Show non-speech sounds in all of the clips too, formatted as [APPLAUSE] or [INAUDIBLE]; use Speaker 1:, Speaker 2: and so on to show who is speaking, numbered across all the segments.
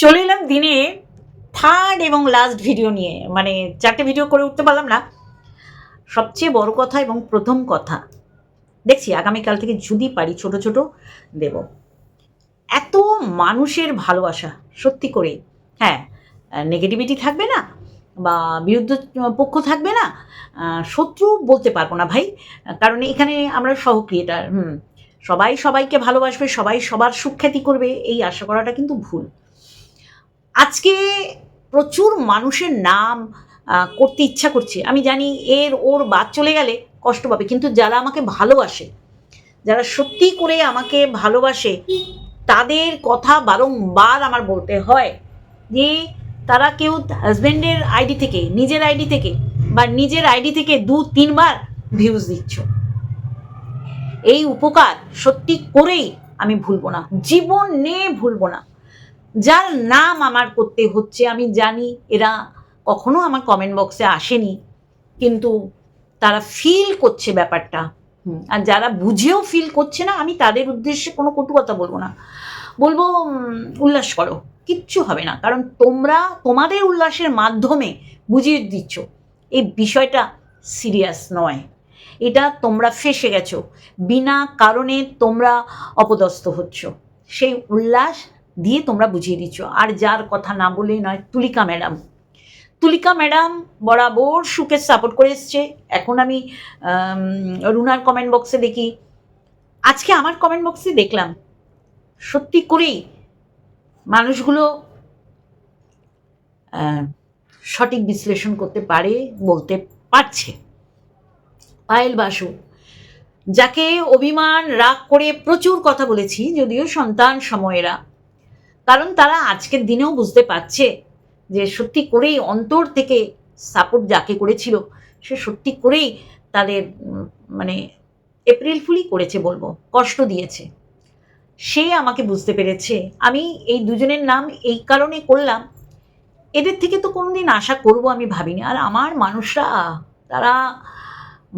Speaker 1: চলে এলাম দিনে থার্ড এবং লাস্ট ভিডিও নিয়ে। মানে চারটে ভিডিও করে উঠতে পারলাম না। সবচেয়ে বড় কথা এবং প্রথম কথা, দেখছি আগামীকাল থেকে যদি পারি ছোট ছোট দেব। এত মানুষের ভালোবাসা, সত্যি করে। হ্যাঁ নেগেটিভিটি থাকবে না বা বিরুদ্ধ পক্ষ থাকবে না। শত্রু বলতে পারব না ভাই। কারণ এখানে আমরা সহ ক্রিয়েটার হুম, সবাই সবাইকে ভালোবাসবে, সবাই সবার সুখ্যাতি করবে, এই আশা করাটা কিন্তু ভুল। আজকে প্রচুর মানুষের নাম করতে ইচ্ছা করছে। আমি জানি এর, ওর বাদ চলে গেলে কষ্ট পাবে, কিন্তু যারা আমাকে ভালোবাসে, যারা সত্যি করে আমাকে ভালোবাসে, তাদের কথা বারংবার আমার বলতে হয় যে, তারা কেউ হাজব্যান্ডের আইডি থেকে, নিজের আইডি থেকে বা নিজের আইডি থেকে দু, তিনবার ভিউজ দিচ্ছ। এই উপকার সত্যি করেই আমি ভুলবো না, জীবনে ভুলবো না। যার নাম আমার করতে হচ্ছে আমি জানি এরা কখনো আমার কমেন্ট বক্সে আসেনি কিন্তু তারা ফিল করছে ব্যাপারটা। আর যারা বুঝেও ফিল করছে না আমি তাদের উদ্দেশ্যে কোনো কটু কথা বলব না। বলব উল্লাস করো কিচ্ছু হবে না। কারণ তোমরা তোমাদের উল্লাসের মাধ্যমে বুঝিয়ে দিচ্ছ এই বিষয়টা সিরিয়াস নয়। এটা তোমরা ফেসে গেছো। বিনা কারণে তোমরা অপদস্থ হচ্ছ। সেই উল্লাস দিয়ে তোমরা বুঝিয়ে দিচ্ছ। আর যার কথা না বলেই নয়, তুলিকা ম্যাডাম। তুলিকা ম্যাডাম বরাবর সুখের সাপোর্ট করে এসছে। এখন আমি রুনার কমেন্ট বক্সে দেখি। আজকে আমার কমেন্ট বক্সে দেখলাম, সত্যি করেই মানুষগুলো সঠিক বিশ্লেষণ করতে পারে, বলতে পারছে। পায়েল বাসু, যাকে অভিমান, রাগ করে প্রচুর কথা বলেছি, যদিও সন্তান সময়েরা। কারণ তারা আজকের দিনেও বুঝতে পারছে যে সত্যি করেই অন্তর থেকে সাপোর্ট যাকে করেছিল, সে সত্যি করেই তাদের মানে এপ্রিল ফুলই করেছে বলব, কষ্ট দিয়েছে। সে আমাকে বুঝতে পেরেছে। আমি এই দুজনের নাম এই কারণে করলাম। এদের থেকে তো কোনোদিন আশা করব আমি ভাবিনি। আর আমার মানুষরা, তারা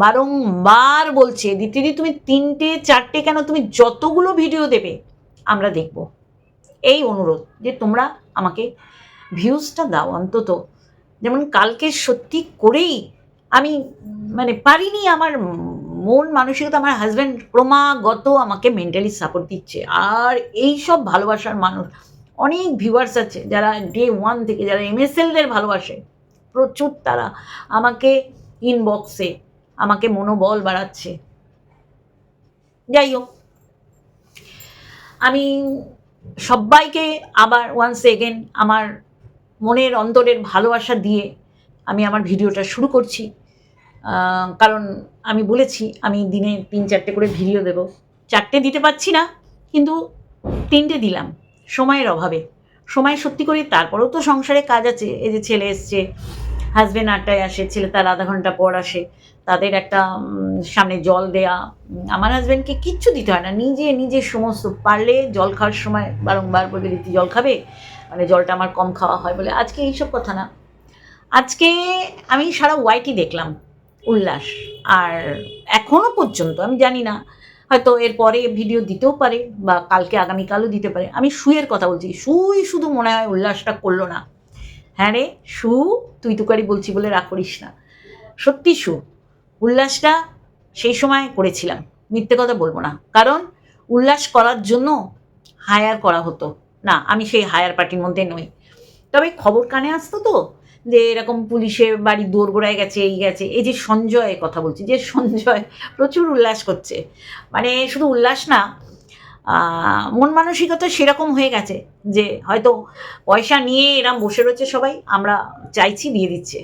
Speaker 1: বারংবার বলছে দিদি তুমি তিনটে, চারটে কেন? তুমি যতগুলো ভিডিও দেবে, আমরা দেখব। এই অনুরোধ যে তোমরা আমাকে ভিউজটা দাও অন্তত। যেমন কালকে সত্যি করেই আমি মানে পারিনি আমার মন মানসিকতা, আমার হাজব্যান্ড ক্রমাগত আমাকে মেন্টালি সাপোর্ট দিচ্ছে। আর এই সব ভালোবাসার মানুষ, অনেক ভিউয়ার্স আছে যারা ডে ওয়ান থেকে যারা এমএসএলদের ভালোবাসে, প্রচুর তারা আমাকে ইনবক্সে আমাকে মনোবল বাড়াচ্ছে। যাই হোক, আমি সবাইকে আবার ওয়ান্স এগেন আমার মনের অন্তরের ভালোবাসা দিয়ে আমি আমার ভিডিওটা শুরু করছি। কারণ আমি বলেছি, আমি দিনে তিন চারটে করে ভিডিও দেব। চারটে দিতে পারছি না, কিন্তু তিনটে দিলাম, সময়ের অভাবে। সময় সত্যি করে তারপরেও তো সংসারে কাজ আছে, এই যে ছেলে এসছে হাজব্যান্ড আটটায় আসে, ছেলে তার আধা ঘণ্টা পর আসে, তাদের একটা সামনে জল দেয়া। আমার হাজব্যান্ডকে কিচ্ছু দিতে হয় না, নিজে নিজে সমস্ত, পারলে জল খাওয়ার সময় বারংবার বলবে, দিদি, জল খাবে? মানে জলটা আমার কম খাওয়া হয়। বলে, আজকে এইসব কথা না। আজকে আমি সারা ওয়াইটি দেখলাম, উল্লাস। আর এখনও পর্যন্ত, আমি জানি না, হয়তো এরপরে ভিডিও দিতেও পারে বা কালকে আগামীকালও দিতে পারে। আমি শুয়ের কথা বলছি শুই শুধু মনে হয় উল্লাসটা করল না। হ্যাঁ রে, সু, তুই তুকারি বলছি বলে রাগ করিস না। সত্যি সু, উল্লাসটা সেই সময় করেছিলাম, মিথ্যে কথা বলব না। কারণ উল্লাস করার জন্য হায়ার করা হতো। না, আমি সেই হায়ার পার্টির মধ্যে নই। তবে খবর কানে আসতো তো, যে এরকম পুলিশে বাড়ি দৌড় গোড়ায় গেছে, এই গেছে, এই যে সঞ্জয়ের কথা বলছি, যে সঞ্জয় প্রচুর উল্লাস করছে। মানে শুধু উল্লাস না মন মানসিকতা সেরকম হয়ে গেছে যে হয়তো পয়সা নিয়ে এরম বসে রয়েছে সবাই, আমরা চাইছি দিয়ে দিচ্ছে।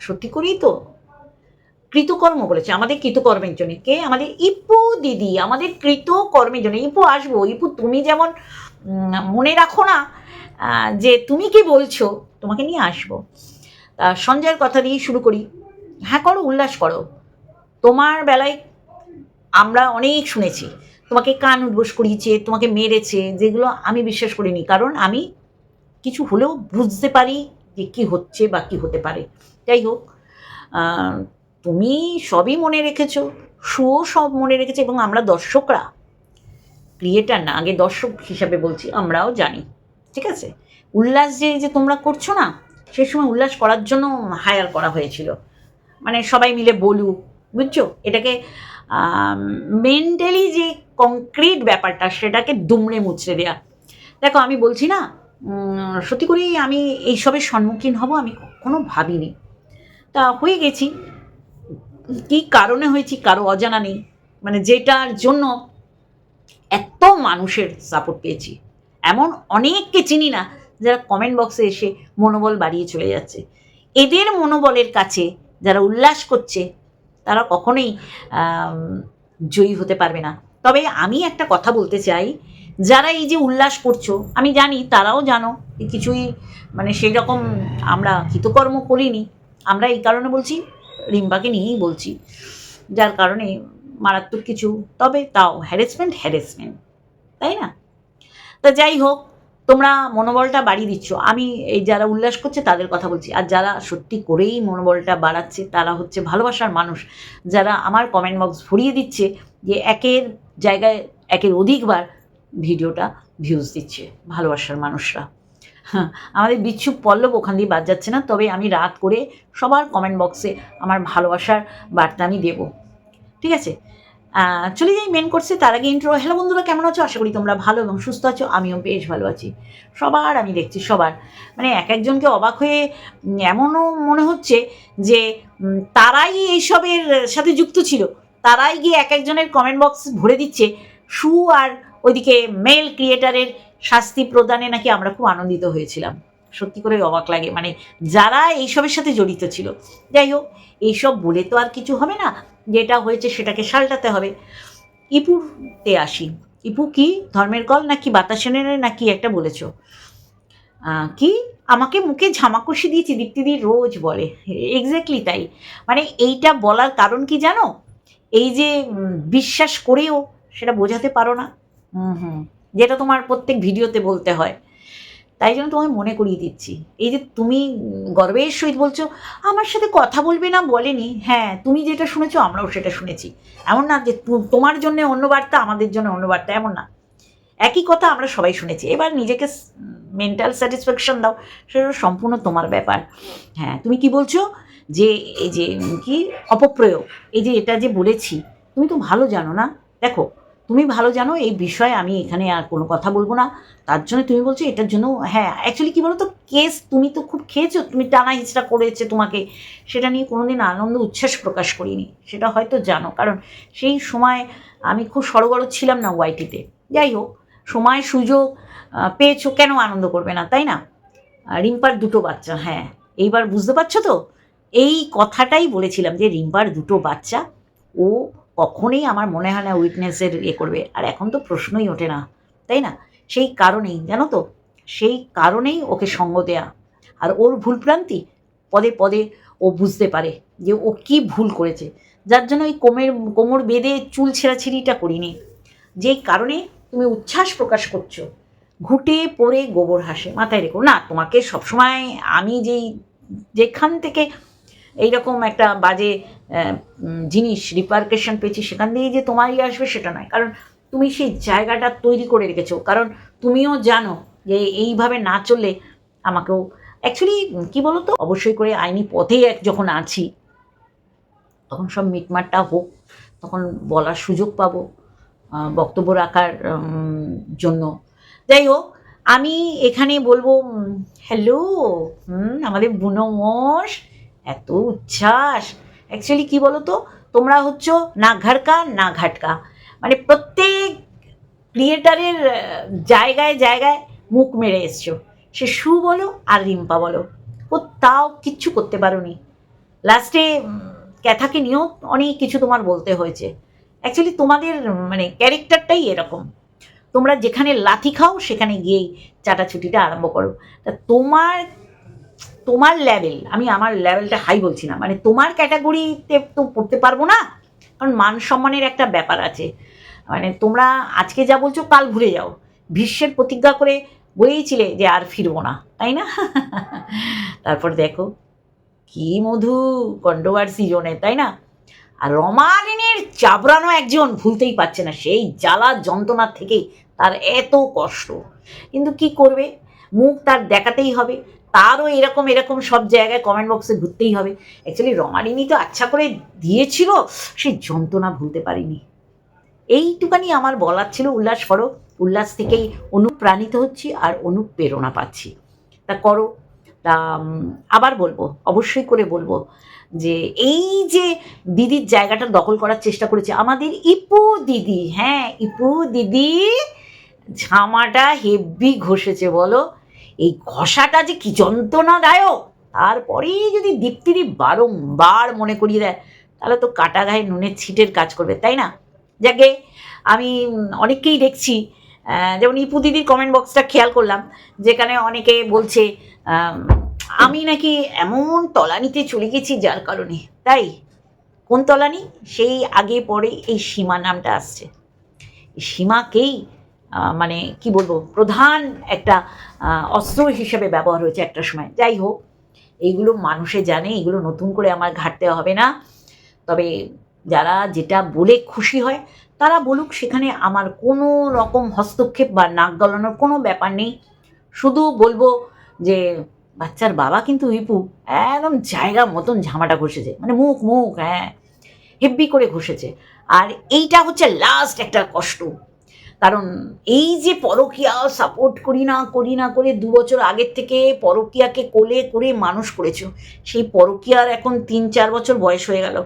Speaker 1: সত্যি করেই তো কৃতকর্ম বলেছে। আমাদের কৃতকর্মের জন্য। কে? আমাদের ইপু দিদি, আমাদের কৃতকর্মের জন্য। ইপু আসব। ইপু, তুমি যেমন মনে রাখো না যে তুমি কি বলছো, তোমাকে নিয়ে আসব। তা সঞ্জয়ের কথা দিয়ে শুরু করি। হ্যাঁ করো, উল্লাস করো। তোমার বেলায় আমরা অনেক শুনেছি। তোমাকে কান উদ্বোস করিয়েছে, তোমাকে মেরেছে, যেগুলো আমি বিশ্বাস করিনি। কারণ আমি কিছু হলেও বুঝতে পারি যে কী হচ্ছে বা কী হতে পারে। যাই হোক তুমি সবই মনে রেখেছো, সুও সব মনে রেখেছে এবং আমরা দর্শকরা, ক্রিয়েটার না, আগে দর্শক হিসাবে বলছি, আমরাও জানি। ঠিক আছে? উল্লাস যে যে তোমরা করছ না, সে সময় উল্লাস করার জন্য হায়ার করা হয়েছিল। মানে সবাই মিলে বলুক, বুঝছ? এটাকে মেন্টালি যে কংক্রিট ব্যাপারটা সেটাকে দুমড়ে মুচড়ে দেয়া। দেখো, আমি বলছি না সত্যি করেই আমি এইসবের সম্মুখীন হব আমি কখনো ভাবিনি। তা হয়ে গেছি। কি কারণে হয়েছি কারও অজানা নেই। মানে যেটার জন্য এত মানুষের সাপোর্ট পেয়েছি। এমন অনেককে চিনি না যারা কমেন্ট বক্সে এসে মনোবল বাড়িয়ে চলে যাচ্ছে। এদের মনোবলের কাছে যারা উল্লাস করছে তারা কখনোই জয়ী হতে পারবে না। তবে আমি একটা কথা বলতে চাই, যারা এই যে উল্লাস করছ, আমি জানি তারাও জানো কিছুই মানে সেই রকম আমরা কৃতকর্ম করিনি। আমরা এই কারণে বলছি রিম্বাকে নিয়েই বলছি, যার কারণে মারাত্মক কিছু, তবে তাও হ্যারাসমেন্ট হ্যারাসমেন্ট তাই না? তা যাই হোক তোমরা মনোবলটা বাড়িয়ে দিচ্ছ। আমি এই যারা উল্লাস করছে তাদের কথা বলছি। আর যারা সত্যি করেই মনোবলটা বাড়াচ্ছে, তারা হচ্ছে ভালোবাসার মানুষ। যারা আমার কমেন্ট বক্স ভরিয়ে দিচ্ছে যে একের জায়গায় একের অধিকবার ভিডিওটা ভিউজ দিচ্ছে ভালোবাসার মানুষরা। হ্যাঁ আমাদের বিচ্ছু পল্লব ওখান দিয়ে বাদ যাচ্ছে না, তবে আমি রাত করে সবার কমেন্ট বক্সে আমার ভালোবাসার বার্তা আমি দেবো। ঠিক আছে? চলে যাই মেন কোর্সে তার আগে ইন্ট্রো হ্যালো বন্ধুরা, কেমন আছো? আশা করি তোমরা ভালো এবং সুস্থ আছো। আমিও বেশ ভালো আছি। সবার, আমি দেখছি সবার। মানে এক একজনকে অবাক হয়ে এমনও মনে হচ্ছে যে তারাই এইসবের সাথে যুক্ত ছিল। তারাই গিয়ে এক একজনের কমেন্ট বক্স ভরে দিচ্ছে সু আর ওইদিকে মেল ক্রিয়েটারের শাস্তি প্রদানে নাকি আমরা খুব আনন্দিত হয়েছিলাম। সত্যি করে অবাক লাগে। মানে যারা এইসবের সাথে জড়িত ছিল। যাই হোক, এইসব বলে তো আর কিছু হবে না। যেটা হয়েছে সেটাকে সাল্টাতে হবে। ইপুতে আসি। ইপু কি ধর্মের কল নাকি বাতাসেনের নাকি একটা বলেছ? কি? আমাকে মুখে ঝামাকষি দিয়েছি দীপ্তিদি রোজ বলে। এক্স্যাক্টলি তাই। মানে এইটা বলার কারণ কি জানো? এই যে বিশ্বাস করেও সেটা বোঝাতে পারো না। হুম হুম। যেটা তোমার প্রত্যেক ভিডিওতে বলতে হয়। তাই জন্য তোমায় মনে করিয়ে দিচ্ছি। এই যে তুমি গর্বের সহিত বলছো, আমার সাথে কথা বলবে না বলেনি। হ্যাঁ তুমি যেটা শুনেছো, আমরাও সেটা শুনেছি। এমন না যে তোমার জন্য অন্য বার্তা, আমাদের জন্য অন্য বার্তা, এমন না। একই কথা আমরা সবাই শুনেছি। এবার নিজেকে মেন্টাল স্যাটিসফ্যাকশন দাও, সেটা সম্পূর্ণ তোমার ব্যাপার। হ্যাঁ তুমি কি বলছো? যে এই যে কি? অপপ্রয়োগ। এই যে এটা যে বলেছি, তুমি তো ভালো জানো না? দেখো তুমি ভালো জানো, এই বিষয়ে আমি এখানে আর কোনো কথা বলব না। তার জন্য তুমি বলছো, এটার জন্য হ্যাঁ অ্যাকচুয়ালি কী বলো তো কেস তুমি তো খুব খেয়েছো, তুমি টানা হিচড়া করেছে তোমাকে। সেটা নিয়ে কোনোদিন আনন্দ উচ্ছ্বাস প্রকাশ করিনি, সেটা হয়তো জানো। কারণ সেই সময় আমি খুব সড়গড় ছিলাম না ওয়াইটিতে। যাই হোক, সময়, সুযোগ পেয়েছ, কেন আনন্দ করবে না, তাই না? রিম্পার দুটো বাচ্চা হ্যাঁ। এইবার বুঝতে পারছ তো? এই কথাটাই বলেছিলাম যে রিম্পার দুটো বাচ্চা, ও কখনোই আমার মনে হয় না উইকনেসের ইয়ে করবে। আর এখন তো প্রশ্নই ওঠে না, তাই না? সেই কারণেই, জানো তো? সেই কারণেই ওকে সঙ্গ দেয়া। আর ওর ভুলভ্রান্তি পদে পদে ও বুঝতে পারে যে ও কি ভুল করেছে। যার জন্য ওই কোমের, কোমর বেঁধে চুল ছেঁড়াছিঁড়িটা করিনি। যেই কারণে তুমি উচ্ছ্বাস প্রকাশ করছ। ঘুটে পড়ে গোবর হাসে। মাথায় রেখো, না, তোমাকে সবসময় আমি যেই, যেখান থেকে এইরকম একটা বাজে জিনিস রিপার্কেশন পেয়েছি সেখান দিয়েই যে তোমারই আসবে সেটা নয়। কারণ তুমি সেই জায়গাটা তৈরি করে রেখেছো। কারণ তুমিও জানো যে এইভাবে না চললে আমাকেও অ্যাকচুয়ালি কি বলো তো অবশ্যই করে আইনি পথে এক যখন আছি, তখন সব মিটমাটটা হোক, তখন বলার সুযোগ পাবো বক্তব্য রাখার জন্য। যাই হোক, আমি এখানে বলব হ্যালো হুম আমাদের বুনো মোষ এত উচ্ছ্বাস। অ্যাকচুয়ালি কি বলো তো তোমরা হচ্ছ না ঘাটকা না ঘাটকা মানে প্রত্যেক ক্রিয়েটারের জায়গায় জায়গায় মুখ মেরে এসছো। সে সু বলো আর রিম্পা বলো। ও তাও কিচ্ছু করতে পারোনি। লাস্টে ক্যাথাকে নিয়েও অনেক কিছু তোমার বলতে হয়েছে। অ্যাকচুয়ালি তোমাদের মানে ক্যারেক্টারটাই এরকম। তোমরা যেখানে লাথি খাও, সেখানে গিয়েই চাটাছুটিটা আরম্ভ করো। তা তোমার তোমার লেভেল আমি আমার লেভেলটা হাই বলছি না মানে তোমার ক্যাটাগরিতে তো পড়তে পারব না, কারণ মান সম্মানের একটা ব্যাপার আছে। মানে তোমরা আজকে যা বলছো কাল ভুলে যাও। ভীষ্মের প্রতিজ্ঞা করে বলেইছিলে যে আর ফিরবো না, তাই না? [LAUGHS] তারপর দেখো, কি মধু কন্ট্রোভার্সি জোনে তাই না? আর রমালিনীর চাবড়ানো একজন ভুলতেই পারছে না, সেই জ্বালা যন্ত্রণার থেকেই তার এত কষ্ট। কিন্তু কি করবে? মুখ তার দেখাতেই হবে। তারও এরকম এরকম সব জায়গায় কমেন্ট বক্সে ঘুরতেই হবে। অ্যাকচুয়ালি রমারিনী তো আচ্ছা করে দিয়েছিল, সে যন্ত্রণা ভুলতে পারিনি। এইটুকানি আমার বলার ছিল উল্লাস করো উল্লাস থেকেই অনুপ্রাণিত হচ্ছি আর অনুপ্রেরণা পাচ্ছি। তা করো। তা আবার বলব, অবশ্যই করে বলব যে এই যে দিদির জায়গাটা দখল করার চেষ্টা করেছে, আমাদের ইপু দিদি হ্যাঁ ইপু দিদি, ঝামাটা হেভি ঘষেছে, বলো। এই ঘষাটা যে কি যন্ত্রণাদায়ক, তারপরেই যদি দীপ্তিরি বারংবার মনে করিয়ে দেয়, তাহলে তো কাটা গায়ে নুনের ছিটের কাজ করবে, তাই না? যাকে আমি অনেককেই দেখছি যেমন ইপু দিদির কমেন্ট বক্সটা খেয়াল করলাম, যেখানে অনেকে বলছে, আমি নাকি এমন তলানিতে চলে গেছি যার কারণে, তাই? কোন তলানি? সেই আগে পরে এই সীমা নামটা আসছে। সীমাকেই মানে কি বলব, প্রধান একটা অস্ত্র হিসেবে ব্যবহার হয়েছে একটা সময়। যাই হোক, এইগুলো মানুষে জানে এগুলো নতুন করে আমার ঘাটতে হবে না। তবে যারা যেটা বলে খুশি হয়, তারা বলুক, সেখানে আমার কোনো রকম হস্তক্ষেপ বা নাক গলানোর কোনো ব্যাপার নেই। শুধু বলব যে, বাচ্চার বাবা কিন্তু ইপু একদম জায়গা মতন ঝামাটা ঘষেছে। মানে মুখ মুখ হ্যাঁ হেব্বি করে ঘষেছে। আর এইটা হচ্ছে লাস্ট একটা কষ্ট। কারণ এই যে পরকিয়া সাপোর্ট করি না করি না করে দু বছর আগের থেকে পরকিয়াকে কোলে করে মানুষ করেছ, সেই পরকিয়ার এখন তিন, চার বছর বয়স হয়ে গেল।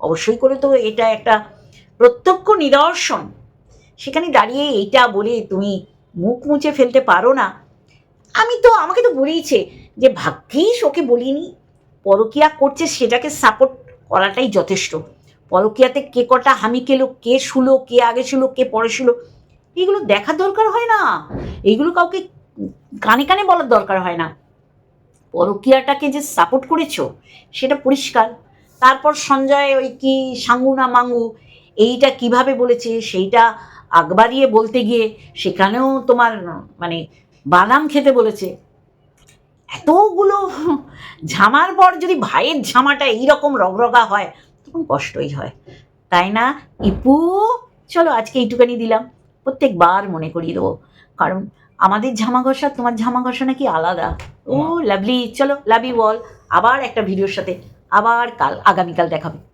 Speaker 1: অবশ্যই করে তো এটা একটা প্রত্যক্ষ নিদর্শন। সেখানে দাঁড়িয়ে এইটা বলে তুমি মুখ মুছে ফেলতে পারো না। আমি তো, আমাকে তো বলেইছে যে ভাগ্যিস ওকে বলিনি। পরকিয়া করছে সেটাকে সাপোর্ট করাটাই যথেষ্ট। পরকিয়াতে কে কটা হামি কেলো কে শুলো, কে আগে ছিল কে পরে ছিল এগুলো দেখার দরকার হয় না। এগুলো কাউকে কানে কানে বলার দরকার হয় না। পরকিয়াটাকে যে সাপোর্ট করেছ, সেটা পরিষ্কার। তারপর সঞ্জয় ওই কি সাঙ্গু না মাঙ্গু, এইটা কীভাবে বলেছে, সেইটা আগবাড়িয়ে বলতে গিয়ে সেখানেও তোমার মানে বাদাম খেতে বলেছে। এতগুলো ঝামার পর যদি ভাইয়ের ঝামাটা এইরকম রগরগা হয়, তখন কষ্টই হয়। তাই না? ইপু, চলো আজকে এইটুকানি দিলাম। প্রত্যেকবার মনে করিয়ে দেবো। কারণ আমাদের ঝামা ঘষা তোমার ঝামা ঘষা নাকি আলাদা। ও লাভলি চলো লাভ বল অল। আবার একটা ভিডিওর সাথে। আবার কাল আগামীকাল দেখাবে।